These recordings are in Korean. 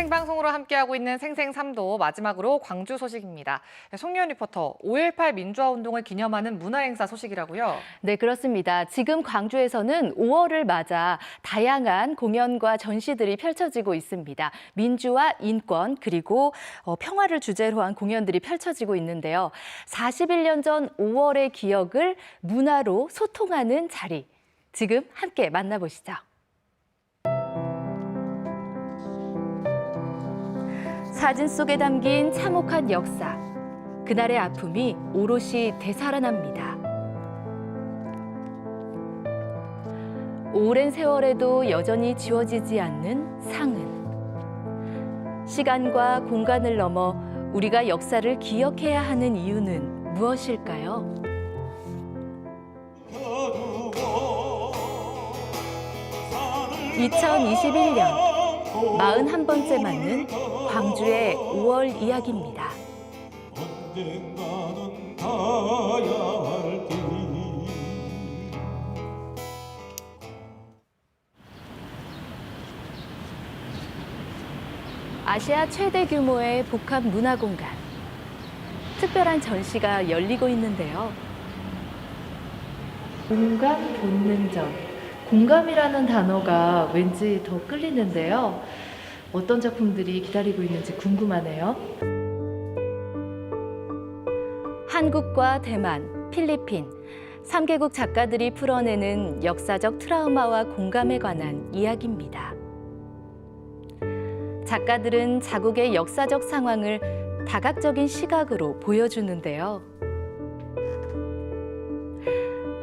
생방송으로 함께하고 있는 생생삼도 마지막으로 광주 소식입니다. 송유현 리포터, 5.18 민주화 운동을 기념하는 문화행사 소식이라고요. 네, 그렇습니다. 지금 광주에서는 5월을 맞아 다양한 공연과 전시들이 펼쳐지고 있습니다. 민주화, 인권, 그리고 어, 평화를 주제로 한 공연들이 펼쳐지고 있는데요. 41년 전 5월의 기억을 문화로 소통하는 자리. 지금 함께 만나보시죠. 사진 속에 담긴 참혹한 역사. 그날의 아픔이 오롯이 되살아납니다. 오랜 세월에도 여전히 지워지지 않는 상흔. 시간과 공간을 넘어 우리가 역사를 기억해야 하는 이유는 무엇일까요? 2021년 41번째 맞는 광주의 5월 이야기입니다. 아시아 최대 규모의 복합 문화 공간. 특별한 전시가 열리고 있는데요. 공감 본능적. 공감이라는 단어가 왠지 더 끌리는데요. 어떤 작품들이 기다리고 있는지 궁금하네요. 한국과 대만, 필리핀, 3개국 작가들이 풀어내는 역사적 트라우마와 공감에 관한 이야기입니다. 작가들은 자국의 역사적 상황을 다각적인 시각으로 보여주는데요.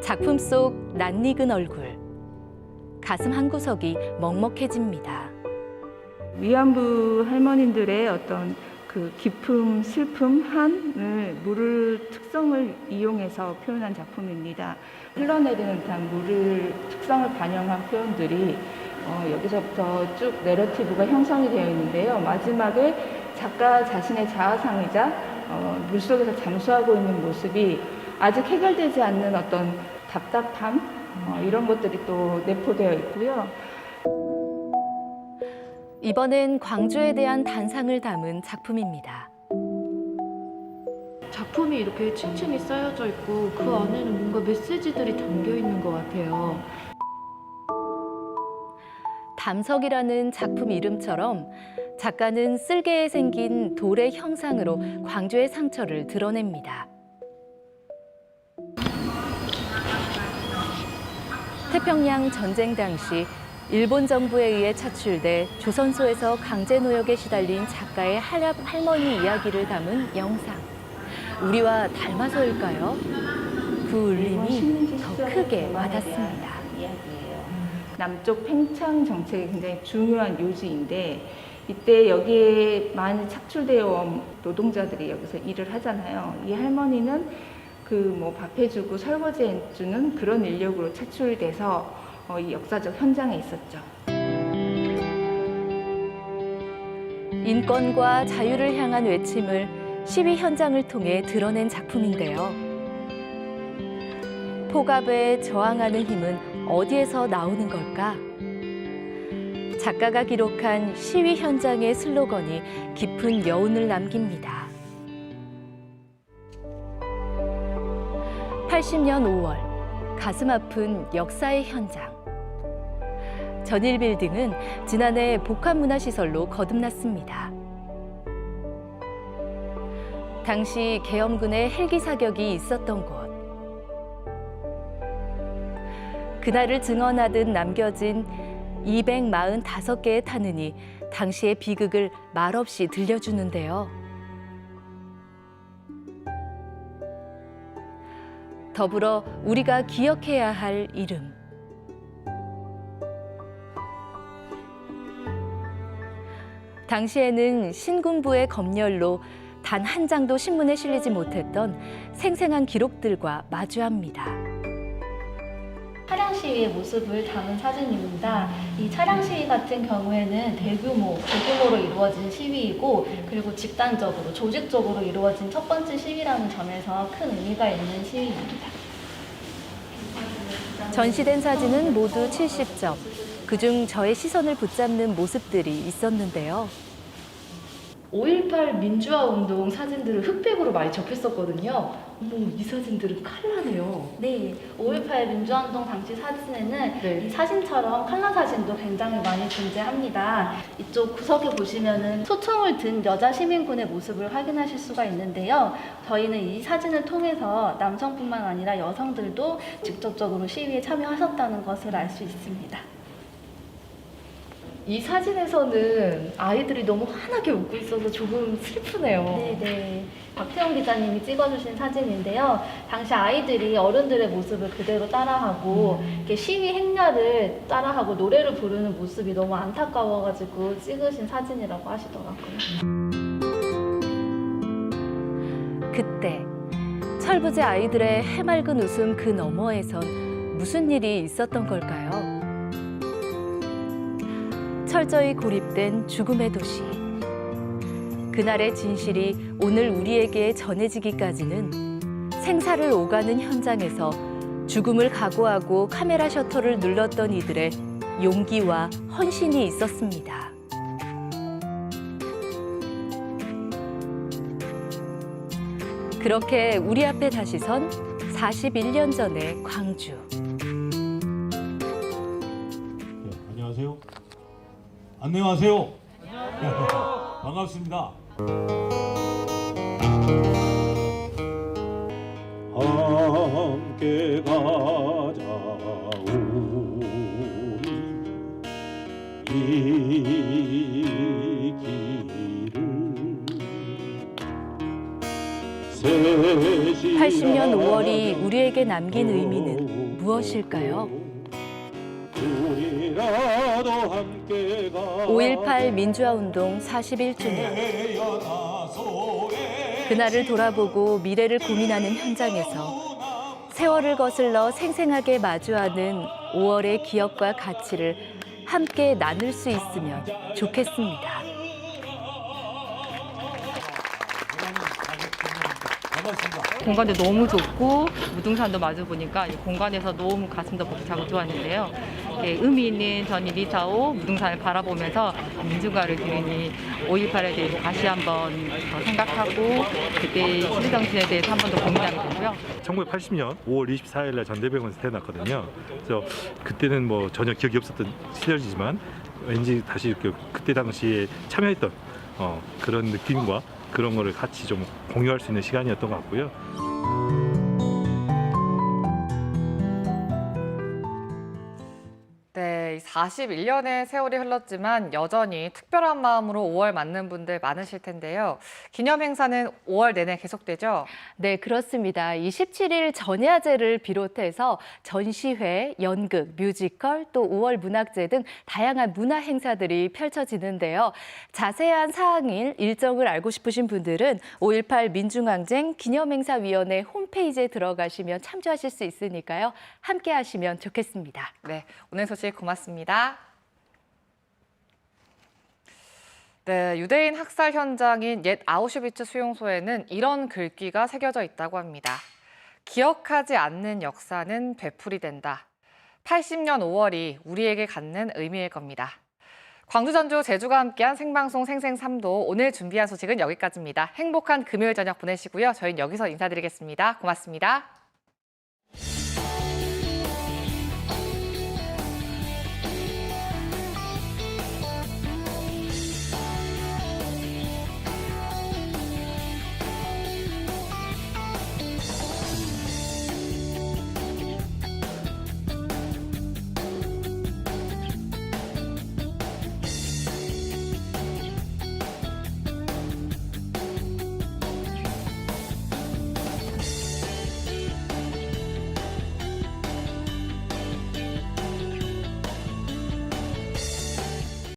작품 속 낯익은 얼굴, 가슴 한 구석이 먹먹해집니다. 위안부 할머님들의 어떤 그 기품, 슬픔, 한을 물을 특성을 이용해서 표현한 작품입니다. 흘러내리는 듯한 물을 특성을 반영한 표현들이 어, 여기서부터 쭉 내러티브가 형성이 되어 있는데요. 마지막에 작가 자신의 자아상이자 어, 물속에서 잠수하고 있는 모습이 아직 해결되지 않는 어떤 답답함 어, 이런 것들이 또 내포되어 있고요. 이번엔 광주에 대한 단상을 담은 작품입니다. 작품이 이렇게 층층이 쌓여져 있고 그 안에는 뭔가 메시지들이 담겨 있는 것 같아요. 담석이라는 작품 이름처럼 작가는 쓸개에 생긴 돌의 형상으로 광주의 상처를 드러냅니다. 태평양 전쟁 당시 일본 정부에 의해 차출돼 조선소에서 강제 노역에 시달린 작가의 할- 할머니 이야기를 담은 영상. 우리와 닮아서일까요? 그 울림이 더 크게 와닿습니다. 남쪽 팽창 정책이 굉장히 중요한 요지인데 이때 여기에 많이 착출되어 온 노동자들이 여기서 일을 하잖아요. 이 할머니는 그 뭐 밥해주고 설거지해주는 그런 인력으로 차출돼서 어, 이 역사적 현장에 있었죠. 인권과 자유를 향한 외침을 시위 현장을 통해 드러낸 작품인데요. 포갑에 저항하는 힘은 어디에서 나오는 걸까? 작가가 기록한 시위 현장의 슬로건이 깊은 여운을 남깁니다. 80년 5월, 가슴 아픈 역사의 현장. 전일 빌딩은 지난해 복합문화시설로 거듭났습니다. 당시 계엄군의 헬기 사격이 있었던 곳. 그날을 증언하듯 남겨진 245개의 탄흔이 당시의 비극을 말없이 들려주는데요. 더불어 우리가 기억해야 할 이름. 당시에는 신군부의 검열로 단 한 장도 신문에 실리지 못했던 생생한 기록들과 마주합니다. 차량 시위의 모습을 담은 사진입니다. 이 차량 시위 같은 경우에는 대규모, 대규모로 이루어진 시위이고 그리고 집단적으로, 조직적으로 이루어진 첫 번째 시위라는 점에서 큰 의미가 있는 시위입니다. 전시된 사진은 모두 70점. 그중 저의 시선을 붙잡는 모습들이 있었는데요. 5.18 민주화 운동 사진들을 흑백으로 많이 접했었거든요. 어머, 이 사진들은 칼라네요. 네, 5.18 민주화운동 당시 사진에는 네. 이 사진처럼 칼라 사진도 굉장히 많이 존재합니다. 이쪽 구석에 보시면은 소총을 든 여자 시민군의 모습을 확인하실 수가 있는데요. 저희는 이 사진을 통해서 남성뿐만 아니라 여성들도 직접적으로 시위에 참여하셨다는 것을 알 수 있습니다. 이 사진에서는 아이들이 너무 환하게 웃고 있어서 조금 슬프네요. 네네. 박태원 기자님이 찍어주신 사진인데요. 당시 아이들이 어른들의 모습을 그대로 따라하고 이렇게 시위 행렬을 따라하고 노래를 부르는 모습이 너무 안타까워가지고 찍으신 사진이라고 하시더라고요. 그때 철부지 아이들의 해맑은 웃음 그 너머에선 무슨 일이 있었던 걸까요? 철저히 고립된 죽음의 도시. 그날의 진실이 오늘 우리에게 전해지기까지는 생사를 오가는 현장에서 죽음을 각오하고 카메라 셔터를 눌렀던 이들의 용기와 헌신이 있었습니다. 그렇게 우리 앞에 다시 선 41년 전의 광주. 안녕하세요. 반갑습니다. 함께 가자 우리 이 길을 80년 5월이 우리에게 남긴 의미는 무엇일까요? 5.18 민주화 운동 41주년. 그날을 돌아보고 미래를 고민하는 현장에서 세월을 거슬러 생생하게 마주하는 5월의 기억과 가치를 함께 나눌 수 있으면 좋겠습니다. 공간도 너무 좋고 무등산도 마주 보니까 이 공간에서 너무 가슴도 벅차고 좋았는데요. 이렇게 의미 있는 전이 리타오 무등산을 바라보면서 민주가를 들으니 5.18에 대해서 다시 한번 더 생각하고 그때 시대정신에 대해서 한 번 더 고민하게 되고요. 1980년 5월 24일 날 전대병원에서 태어났거든요. 그래서 그때는 뭐 전혀 기억이 없었던 시절이지만 왠지 다시 그 그때 당시에 참여했던 어, 그런 느낌과 그런 거를 같이 좀 공유할 수 있는 시간이었던 것 같고요. 41년의 세월이 흘렀지만 여전히 특별한 마음으로 5월 맞는 분들 많으실 텐데요. 기념 행사는 5월 내내 계속되죠? 네, 그렇습니다. 27일 전야제를 비롯해서 전시회, 연극, 뮤지컬, 또 5월 문학제 등 다양한 문화 행사들이 펼쳐지는데요. 자세한 사항일 일정을 알고 싶으신 분들은 5.18 민중항쟁 기념행사위원회 홈페이지에 들어가시면 참조하실 수 있으니까요. 함께 하시면 좋겠습니다. 네, 오늘 소식 고맙습니다. 네, 유대인 학살 현장인 옛 아우슈비츠 수용소에는 이런 글귀가 새겨져 있다고 합니다. 기억하지 않는 역사는 되풀이 된다. 80년 5월이 우리에게 갖는 의미일 겁니다. 광주, 전주, 제주가 함께한 생방송 생생3도 오늘 준비한 소식은 여기까지입니다. 행복한 금요일 저녁 보내시고요. 저희는 여기서 인사드리겠습니다. 고맙습니다.